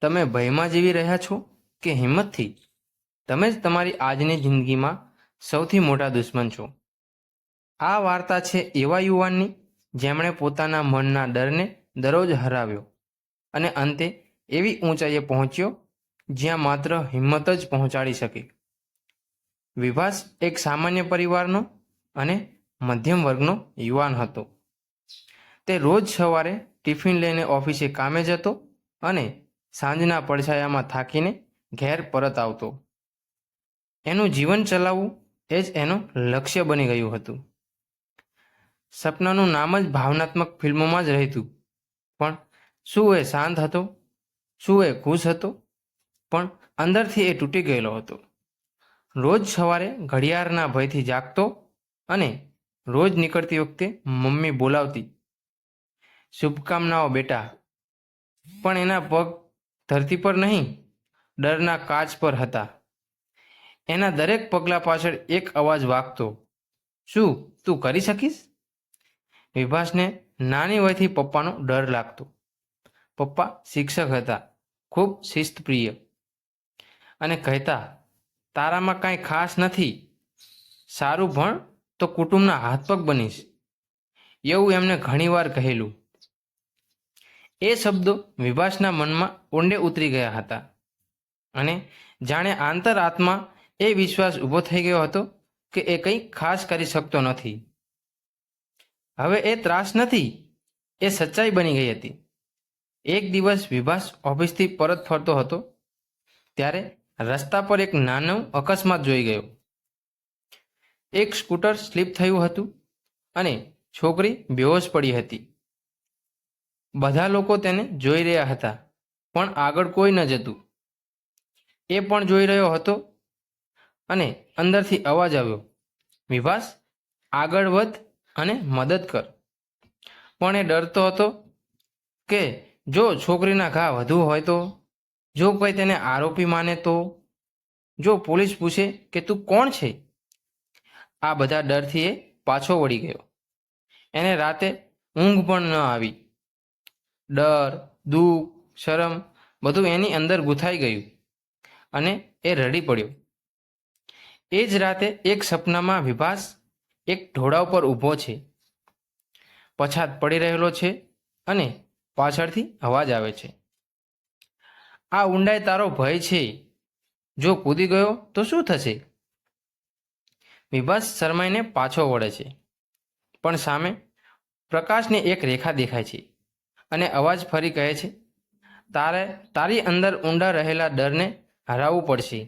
તમે ભયમાં જીવી રહ્યા છો કે હિંમતથી? તમે જ તમારી આજની જિંદગીમાં સૌથી મોટા દુશ્મન છો. આ વાર્તા છે એવા યુવાનની જેમણે પોતાના મનના ડરને દરરોજ હરાવ્યો અને અંતે એવી ઊંચાઈએ પહોંચ્યો જ્યાં માત્ર હિંમત જ પહોંચાડી શકે. વિભાસ એક સામાન્ય પરિવારનો અને મધ્યમ વર્ગનો યુવાન હતો. તે રોજ સવારે ટિફિન લઈને ઓફિસે કામે જતો અને સાંજના પડછાયામાં થાકીને ઘેર પરત આવતો. એનું જીવન ચલાવવું એ જ એનું લક્ષ્ય બની ગયું હતું. સપનાનું નામ જ ભાવનાત્મક ફિલ્મોમાં જ રહેતું. પણ શું એ શાંત હતો? શું એ ખુશ હતો? પણ અંદરથી એ તૂટી ગયેલો હતો. રોજ સવારે ઘડિયાળના ભયથી જાગતો અને રોજ નીકળતી વખતે મમ્મી બોલાવતી, શુભકામનાઓ બેટા. પણ એના પગ ધરતી પર નહીં, ડરના કાચ પર હતા. એના દરેક પગલા પાછળ એક અવાજ વાગતો, શું તું કરી શકીશ? વિભાસને નાની વયથી પપ્પાનો ડર લાગતો. પપ્પા શિક્ષક હતા, ખૂબ શિસ્તપ્રિય. અને કહેતા, તારામાં કાંઈ ખાસ નથી. સારું ભણ તો કુટુંબના હાથપગ બનીશ. એવું એમને ઘણીવાર કહેલું. એ શબ્દો વિભાસના મનમાં ઊંડે ઉતરી ગયા હતા. અને જાણે આંતર આત્મા એ વિશ્વાસ ઊભો થઈ ગયો હતો કે એ કંઈ ખાસ કરી શકતો નથી. હવે એ ત્રાસ નથી, એ સચ્ચાઈ બની ગઈ હતી. એક દિવસ વિભાસ ઓફિસથી પરત ફરતો હતો, ત્યારે રસ્તા પર એક નાનો અકસ્માત જોઈ ગયો. એક સ્કૂટર સ્લીપ થયું હતું અને છોકરી બેહોશ પડી હતી. બધા લોકો તેને જોઈ રહ્યા હતા, પણ આગળ કોઈ ન જતું. એ પણ જોઈ રહ્યો હતો અને અંદરથી અવાજ આવ્યો, વિભાસ, આગળ વધ અને મદદ કર. પણ એ ડરતો હતો કે જો છોકરીના ઘા વધુ હોય તો, જો કોઈ તેને આરોપી માને તો, જો પોલીસ પૂછે કે તું કોણ છે? આ બધા ડરથી એ પાછો વળી ગયો. એને રાતે ઊંઘ પણ ન આવી. ડર, દુઃખ, શરમ બધું એની અંદર ગૂંથાઈ ગયું અને એ રડી પડ્યો. એ જ રાતે એક સપનામાં વિભાસ એક ઢોળા ઉપર ઊભો છે. પછાત પડી રહેલો છે અને પાછળથી અવાજ આવે છે. આ ઊંડાઈ તારો ભય છે. જો કૂદી ગયો તો શું થશે? વિભાસ શરમાઈને પાછો વળે છે. પણ સામે પ્રકાશની એક રેખા દેખાય છે. અને અવાજ ફરી કહે છે, તારે, તારી અંદર ઊંડા રહેલા ડરને હરાવવું પડશે.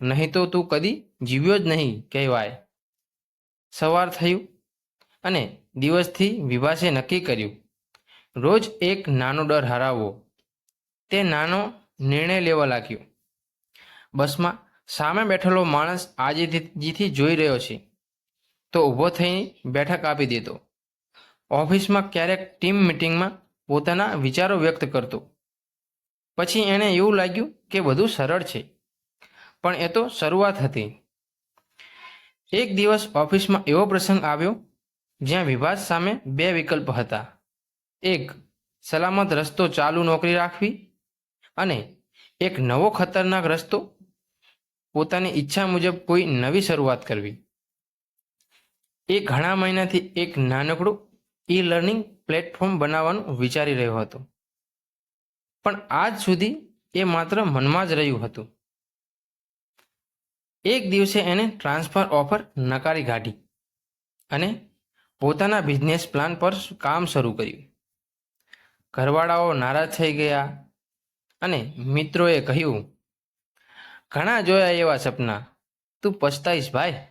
નહીં તો તું કદી જીવ્યો જ નહીં, કહેવાય. સવાર થયું અને દિવસથી વિભાસે નક્કી કર્યું, રોજ એક નાનો ડર હરાવવો તે નાનો નિર્ણય લેવા લાગ્યો. બસમાં સામે બેઠેલો માણસ આજીથી જોઈ રહ્યો છે, તો ઊભો થઈ બેઠક આપી દેતો. ઓફિસમાં ક્યારેક ટીમ મિટિંગમાં પોતાના વિચારો વ્યક્ત કરતો. પછી એણે એવું લાગ્યું કે બધું સરળ છે. પણ એ તો શરૂઆત હતી. એક દિવસ ઓફિસમાં એવો પ્રસંગ આવ્યો, જ્યાં વિભાસ સામે બે વિકલ્પ હતા. એક, સલામત રસ્તો ચાલુ નોકરી રાખવી અને એક નવો ખતરનાક રસ્તો, પોતાની ઈચ્છા મુજબ કોઈ નવી શરૂઆત કરવી. એ ઘણા મહિનાથી એક નાનકડું ઈ લર્નિંગ પ્લેટફોર્મ બનાવવાનું વિચારી રહ્યો હતો. પણ આજ સુધી એ માત્ર મનમાં જ રહ્યું હતું. એક દિવસે એને ટ્રાન્સફર ઓફર નકારી કાઢી અને પોતાના બિઝનેસ પ્લાન પર કામ શરૂ કર્યું. ઘરવાળાઓ નારાજ થઈ ગયા અને મિત્રોએ કહ્યું, ઘણા જોયા એવા સપના. તું પછતાઈશ ભાઈ.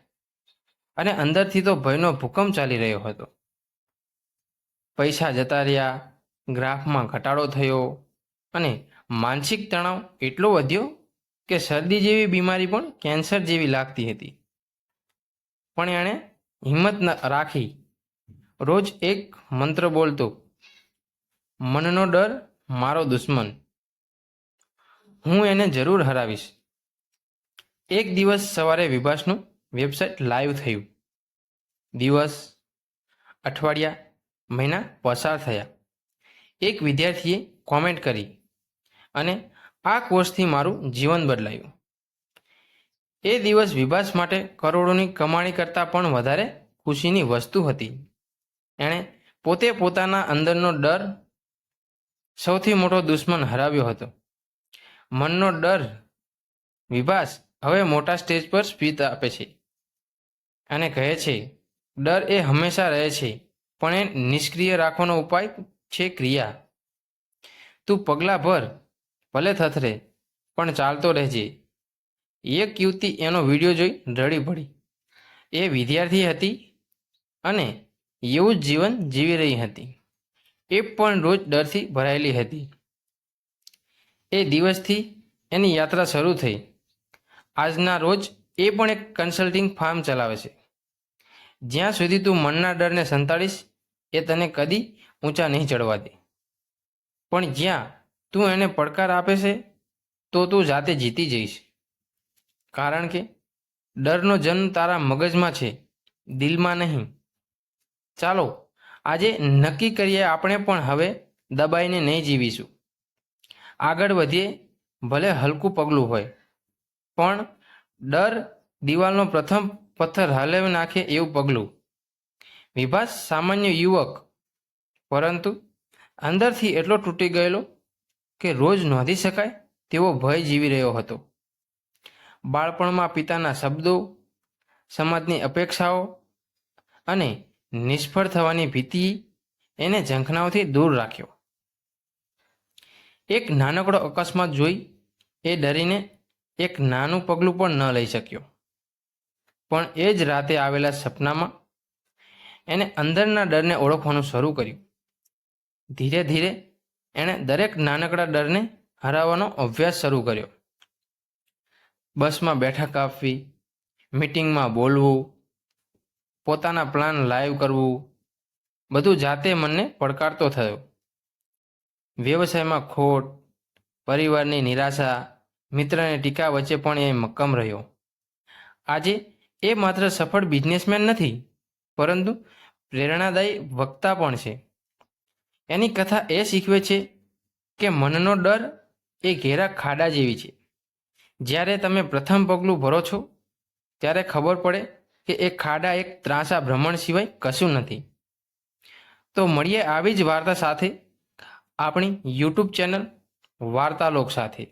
અને અંદરથી તો ભયનો ભૂકંપ ચાલી રહ્યો હતો. પૈસા જતા રહ્યા, ગ્રાફમાં ઘટાડો થયો અને માનસિક તણાવ એટલો વધ્યો કે શરદી જેવી બીમારી પણ કેન્સર જેવી લાગતી હતી. પણ એણે હિંમત રાખી. રોજ એક મંત્ર બોલતો, મનનો ડર મારો દુશ્મન. હું એને જરૂર હરાવીશ. એક દિવસ સવારે વિભાસનું વેબસાઇટ લાઈવ થયું. દિવસ, અઠવાડિયા મહિના પસાર થયા. એક વિદ્યાર્થીએ કોમેન્ટ કરી અને આ કોર્સથી મારું જીવન બદલાયું. એ દિવસ વિભાસ માટે કરોડોની કમાણી કરતાં પણ વધારે ખુશીની વસ્તુ હતી. એણે પોતે પોતાના અંદરનો ડર સૌથી મોટો દુશ્મન હરાવ્યો હતો. મનનો ડર વિભાસ હવે મોટા સ્ટેજ પર સ્પીચ આપે છે. અને કહે છે, ડર એ હંમેશા રહે છે. પણ એ નિષ્ક્રિય રાખવાનો ઉપાય છે ક્રિયા. તું પગલાં ભર, ભલે થથરે, પણ ચાલતો રહેજે. એક યુવતી એનો વીડિયો જોઈ રડી પડી. એ વિદ્યાર્થી હતી અને એવું જ જીવન જીવી રહી હતી. એ પણ રોજ ડરથી ભરાયેલી હતી. એ દિવસથી એની યાત્રા શરૂ થઈ. આજના રોજ એ પણ એક કન્સલ્ટિંગ ફાર્મ ચલાવે છે. જ્યાં સુધી તું મનના ડરને સંતાડીશ, એ તને કદી ઊંચા નહીં ચડવા દે. પણ જ્યાં તું એને પડકાર આપે છે, તો તું જાતે જીતી જઈશ. કારણ કે ડરનો જન્મ તારા મગજમાં છે, દિલમાં નહીં. ચાલો, આજે નક્કી કરીએ આપણે પણ હવે દબાઈને નહીં જીવીશું. આગળ વધીએ, ભલે હલકું પગલું હોય. પણ ડર દિવાલનો પ્રથમ પથ્થર હલાવી નાખે એવું પગલું. વિભાસ સામાન્ય યુવક. પરંતુ અંદરથી એટલો તૂટી ગયેલો કે રોજ નોંધી શકાય તેવો ભય જીવી રહ્યો હતો. બાળપણમાં પિતાના શબ્દો, સમાજની અપેક્ષાઓ અને નિષ્ફળ થવાની ભીતિ એને ઝંખનાઓથી દૂર રાખ્યો. એક નાનકડો અકસ્માત જોઈ એ ડરીને એક નાનું પગલું પણ ન લઈ શક્યો. પણ એ જ રાતે આવેલા સપનામાં એને અંદરના ડરને ઓળખવાનું શરૂ કર્યું. ધીરે ધીરે એણે દરેક નાનકડા ડરને હરાવવાનો અભ્યાસ શરૂ કર્યો. બસમાં બેઠક આપવી મીટિંગમાં બોલવું, પોતાના પ્લાન લાઈવ કરવું, બધું જાતે મનને પડકારતો થયો. વ્યવસાયમાં ખોટ, પરિવારની નિરાશા, મિત્રની ટીકા વચ્ચે પણ એ મક્કમ રહ્યો. આજે એ માત્ર સફળ બિઝનેસમેન નથી, પરંતુ પ્રેરણાદાયી વક્તા પણ છે. એની કથા એ શીખવે છે કે મનનો ડર એ ઘેરા ખાડા જેવી છે. જ્યારે તમે પ્રથમ પગલું ભરો છો, ત્યારે ખબર પડે કે એ ખાડા એક ત્રાસા ભ્રમણ સિવાય કશું નથી. તો મળીએ આવી જ વાર્તા સાથે આપણી યુટ્યુબ ચેનલ વાર્તાલોક સાથે.